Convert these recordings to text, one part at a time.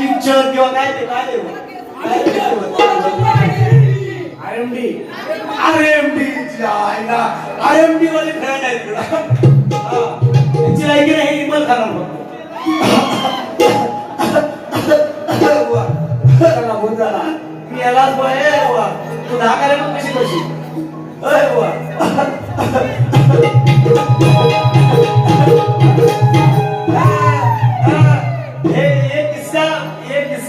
माझी चल किंवा काय ते काय ते? I M D R M D R M D वाले ब्रँड आहेत तुला. हा. यांची लायकी नाही हे हिमत खाणार बोल जरा. मी यालाच बुवा, तू दहा करायला पण कशी कशी अय बुवा. हे. हे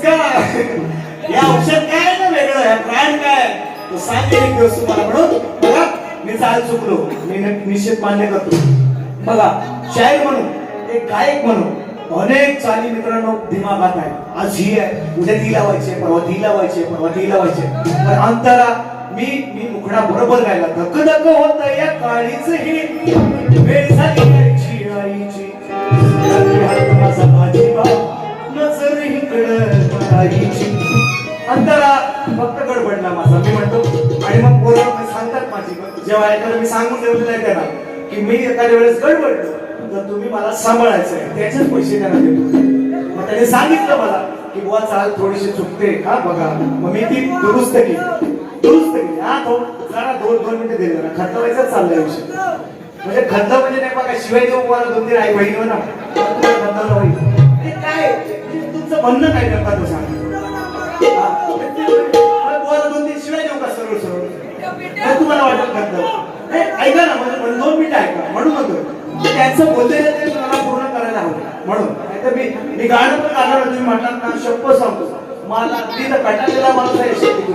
नमस्कार या औषध काय आहे ना वेगळं? आहे ब्रँड काय तो सांग एक दिवस तुम्हाला म्हणून. बघा मी चाल चुकलो. मी निश्चित मान्य करतो. बघा शाहीर म्हणून एक गायक म्हणून अनेक चाली मित्रांनो दिमागात आहे. आज ही आहे. उद्या ती लावायची परवा ती लावायची परवा ती लावायची पण अंतरा मी मी मुखडा बरोबर गायला. धक धक होत या काळीच ही. वेळ झाली. अंतरा फक्त गडबडला माझा. मी म्हणतो आणि मग पोरं सांगतात माझी. जेव्हा एखादं मी सांगून ठेवलेलं आहे त्यांना की मी एखाद्या वेळेस गडबडलो तर तुम्ही मला सांभाळायचं आहे. त्याचेच पैसे त्यांना देतो. मग त्याने सांगितलं मला की बुवा चाल थोडीशी चुकते. का बघा. मग मी ती दुरुस्त केली. दुरुस्त केली. हा तो जरा दोन दोन मिनिटं दिले जरा. खतवायचा चाललाय विषय. म्हणजे खंत म्हणजे नाही बघा शिवाय देऊ मला दोन तीन आई बहिणी हो ना खंताला काय? तुमचं म्हणणं काय करता तो सांग? तुम्हाला वाटत घातलं ऐका ना म्हणजे म्हणजे दोन मिनिटं ऐका. म्हणून म्हणतो म्हणजे त्यांचं बोललेलं ते मला पूर्ण करायला हवं. म्हणून नाहीतर मी मी गाणं पण गाणार तुम्ही म्हणणार ना शप्प सांगतो. मला तिथं कटालेला माणूस आहे शेती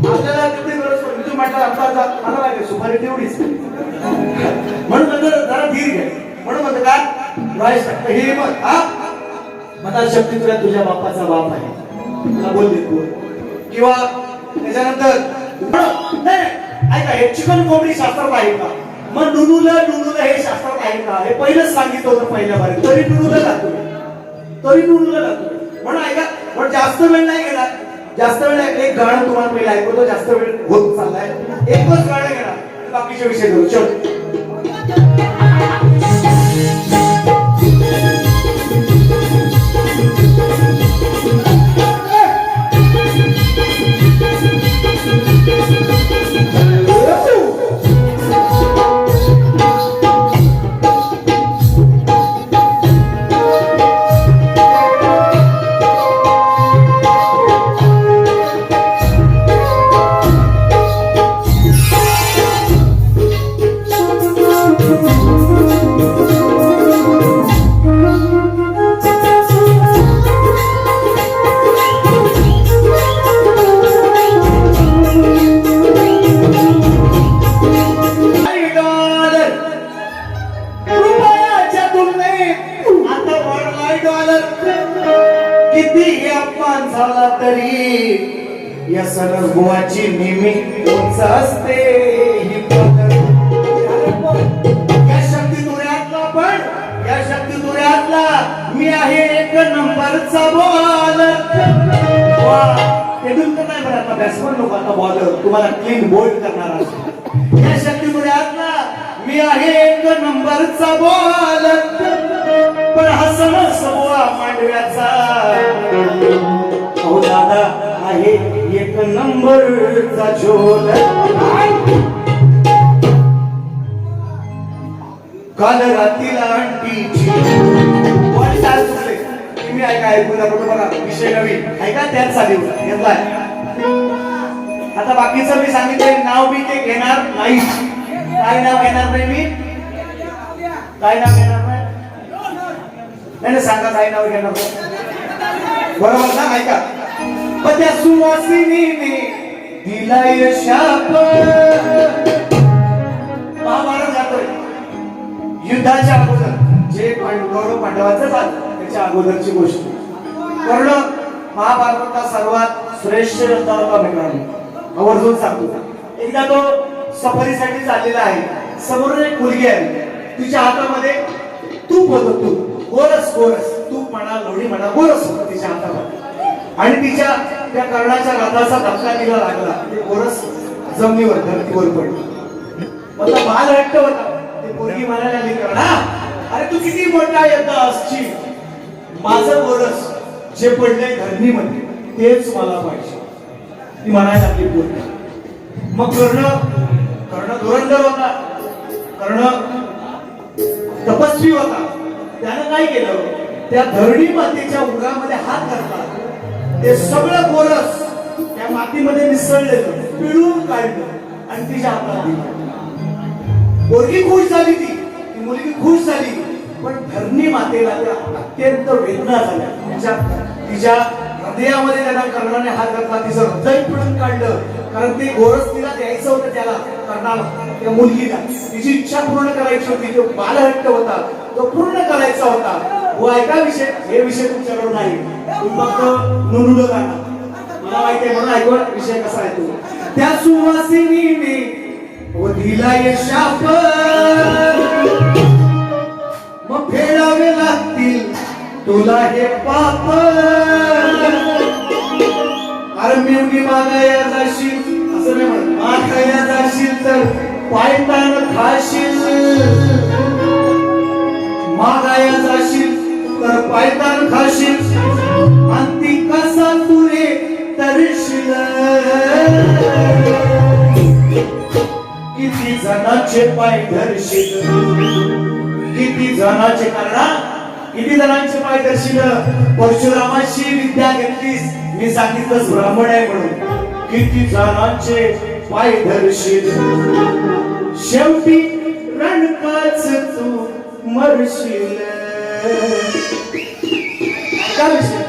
आपल्याला तेवढी गरज पडली? तुम्ही म्हटलं आता जा मला लागेल सुपारी तेवढीच. म्हणून म्हणतो जरा धीर घ्या. म्हणून म्हणतो का राय हे मग हा. मला शक्ती तुला तुझ्या बापाचा बाप आहे. तुला बोल देतो किंवा त्याच्यानंतर ऐका हे चिकन कोंबडी शास्त्रात आहे का? मग नुनुला नुनुला हे शास्त्रात आहे का? हे पहिलंच सांगितलं होतं पहिल्या बारी तरी नुनुला जातो तरी नुनुला जातो म्हणून ऐका पण जास्त वेळ नाही गेला जास्त वेळ एक गाणं तुम्हाला पहिले ऐकवतो जास्त वेळ होत चाललाय. एकच गाणं घेणार. बाकीचे विषय घेऊ. चल. तरी या सनगुवाची नेहमी उंच असते. ही या शक्ती तुऱ्यातला पण या शक्ती तुऱ्यातला मी आहे एक नंबरचा बॉल वा तेंडुलकर नाही बरं आता बॅट्समन नको आता बॉलर तुम्हाला क्लीन बोल्ड करणार असतो या शक्तीमुळे आतला मी आहे एक नंबरचा बॉल पण हसन समोआ मांडव्याचा. हो दादा आहे एक नंबरचा झोल. काल रात्रीला आंटीची पण चाल चुकले तुम्ही ऐका ऐकू नका बघा विषय नवीन. ऐका त्याच साठी घेतलाय आता बाकीचं मी सांगितलं नाव मी ते घेणार नाही. काय नाव घेणार नाही मी? काय नाव घेणार नाही? नाही सांगा काय नाव घेणार बरोबर ना? ऐका पण त्या सुवासिनीने दिलाय शाप. महाभारत जातोय युद्धाच्या अगोदर जे कौरव पांडवाचं झालं त्याच्या अगोदरची गोष्ट. कर्ण महाभारताचा सर्वात श्रेष्ठ योद्धा होता मित्रांनो आवर्जून सांगतो एकदा तो सफारीसाठी चाललेला आहे. समोर एक मुलगी आहे. तिच्या हातामध्ये तूप होत तूप. गोरस गोरस. तूप म्हणा लोणी म्हणा गोरस होत तिच्या हातामध्ये. आणि तिच्या त्या कर्णाच्या रथाचा धक्का तिला लागला. ते गोरस जमिनीवर धरतीवर पडली. मग बाल हट्ट होता. ते पोरगी म्हणायला लागली कर्णा अरे तू किती मोठा येता असची माझं गोरस जे पडलंय धरणीमध्ये तेच मला पाहिजे. ती म्हणायला लागली पोरगी. मग कर्ण कर्ण धुरंधर होता. कर्ण तपस्वी होता. त्यानं काय केलं? त्या धरणी मातेच्या उरामध्ये हात घातला. ते सगळं गोरस त्या मातीमध्ये मिसळलेलं पिळून काढलं आणि तिच्या हातात दिलं. पोरगी खुश झाली ती ती मुलगी खुश झाली. पण धरणी मातेला त्या अत्यंत वेदना झाल्या. तिच्या तिच्या हृदयामध्ये त्यांना कर्णाने हात घातला. तिचं हृदय पिळून काढलं. कारण ते गोरस तिला द्यायचं होतं त्याला कर्णाला त्या मुलगीला. तिची इच्छा पूर्ण करायची होती. जो बालहट्ट होता. तो पूर्ण करायचा होता. हो ऐका विषय. हे विषय तुमच्याकडून नाही. तुम्ही फक्त नुनुड गाणं मला माहिती आहे म्हणून ऐकू विषय कसा आहे तो. त्या सुवासिनीने व शाप मग फेडावे लागतील तुला हे पाप. अरे मिवणी मागाया जाशील. असं नाही म्हणत. मागाया जाशील तर पायतान खाशील. मागाया जाशील तर पायदान खाशील. अंती कसा तुरे तरशील. किती जणांचे पाय धरशील. किती जणांचे कारण किती जणांचे पाय धरशील? परशुरामाची विद्या घेतलीस. मी सांगितलं ब्राह्मण आहे म्हणून. किती जणांचे पाय धरशील. शेवटी रणकाच तू मरशील. काय विषय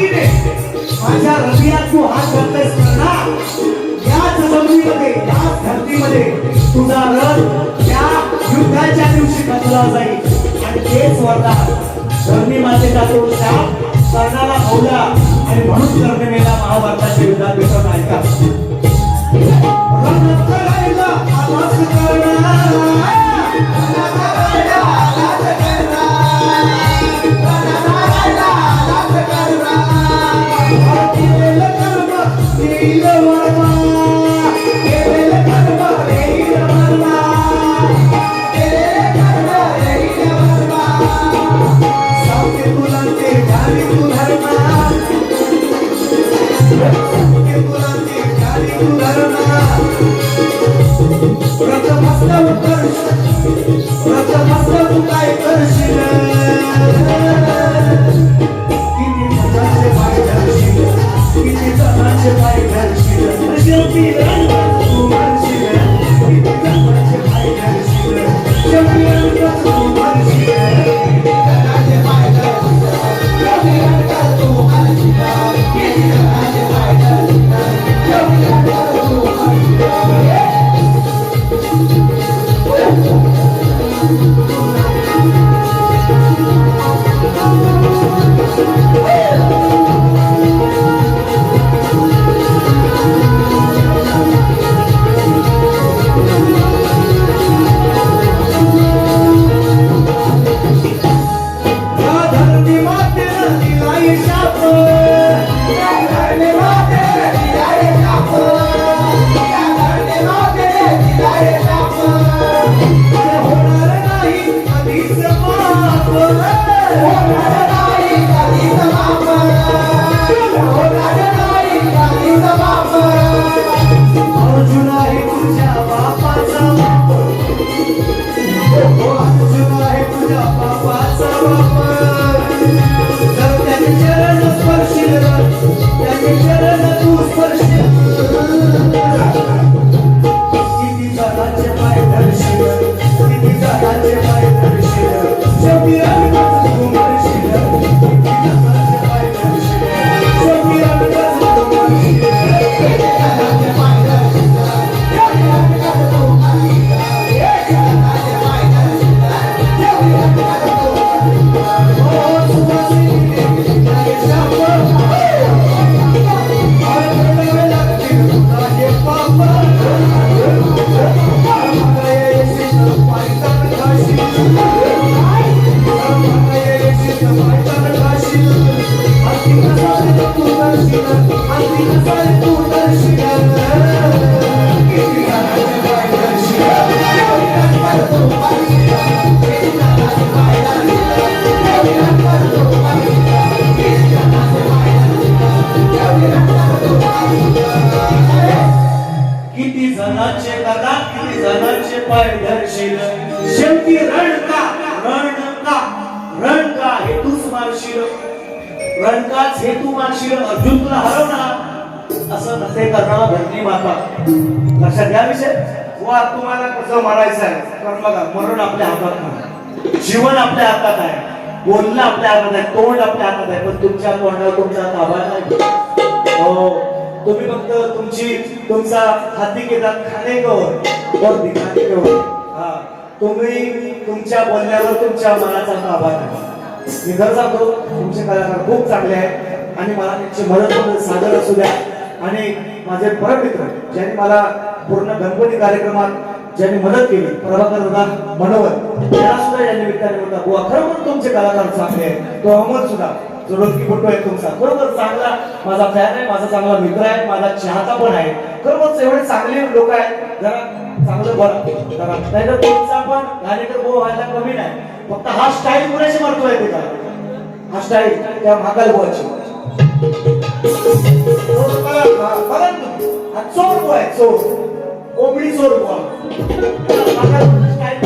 माझ्या हृदयात तू हात घालतेस ना याच जमिनीमध्ये याच धरतीमध्ये तुझा रथ त्या युद्धाच्या दिवशी घातला जाईल. आणि तेच वरदान धरणी मातेचा तो शाप कर्णाला भावला आणि म्हणून कर्णमेला महाभारताच्या युद्धात भेटत ऐका जनाचे जणांचे दादा किती पाय धरशील? शेवटी रणका रणका रणका हेतूच मारशील रणकाच हेतू मारशील अर्जुन तुला हरवणार? असं नसे करणार धरणी माता. लक्षात घ्या विषय. वा तुम्हाला कसं मारायचं आहे? तर बघा मरण आपल्या हातात नाही. जीवन आपल्या हातात आहे. बोलणं आपल्या हातात आहे. तोंड आपल्या हातात आहे. पण तुमच्या तोंडावर तुमचा ताबा नाही. हो. तुम्ही फक्त तुमची तुमचा हाती घेतात खाणे गवर और दिखाने हा. तुम्ही तुमच्या बोलण्यावर तुमच्या मनाचा आभार आहे. मी खरं सांगतो तुमचे कलाकार खूप चांगले आहेत आणि मला त्यांची मदत पण सादर असू द्या. आणि माझे परमित्र ज्यांनी मला पूर्ण गणपती कार्यक्रमात ज्यांनी मदत केली प्रभाकर दादा मनोहर त्या सुद्धा या निमित्ताने म्हणतात बुवा खरं पण तुमचे कलाकार चांगले आहेत. तो अहमद सुद्धा जो डोकी फोटो आहे तुमचा. बरोबर चांगला. माझा फॅन आहे माझा चांगला मित्र आहे माझा चाहता पण आहे. बरोबर एवढे चांगले लोक आहेत. जरा चांगलं बरं. जरा नाहीतर तुमचा पण गाणेकर भाऊ व्हायला कमी नाही. फक्त हा स्टाईल पुरेशी मारतोय ते हा स्टाईल त्या महाकाल बोवाची हा चोर बुवा आहे चोर. कोंबडी चोर बुवा महाकाल स्टाईल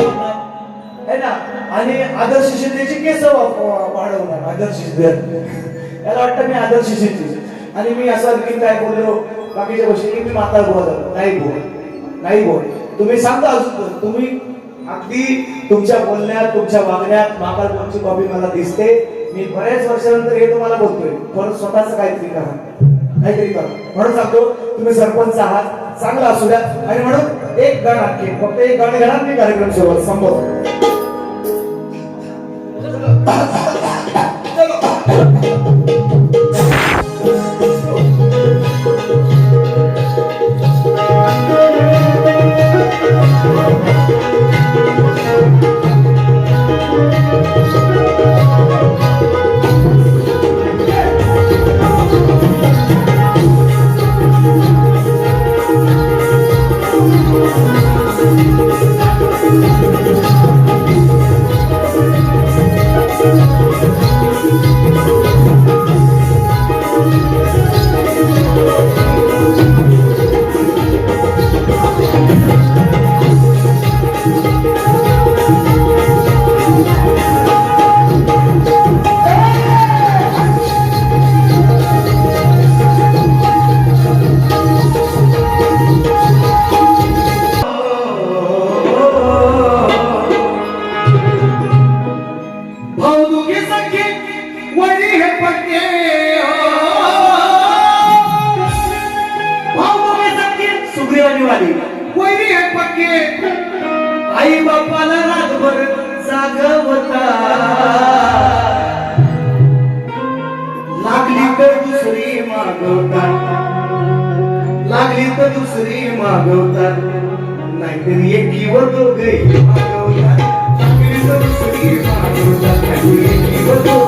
है ना? आणि आदर्श शिंदेची केस वाढवणार आदर्श शिंदे. याला वाटतं मी आदर्श शिंदे. आणि मी असं की काय बोललो? बाकीच्या गोष्टी की मी माता बोल नाही बोल नाही बोल तुम्ही सांगा अजून तुम्ही अगदी तुमच्या बोलण्यात तुमच्या वागण्यात माता कोणची कॉपी मला दिसते मी बऱ्याच वर्षानंतर हे तुम्हाला बोलतोय. पण स्वतःच काहीतरी करा. काहीतरी करा. म्हणून सांगतो तुम्ही सरपंच आहात. चांगला असू द्या. आणि म्हणून एक गाणं आणखी फक्त एक गाणं घेणार मी कार्यक्रम सोबत संपवतो. Let's go. नाहीतरी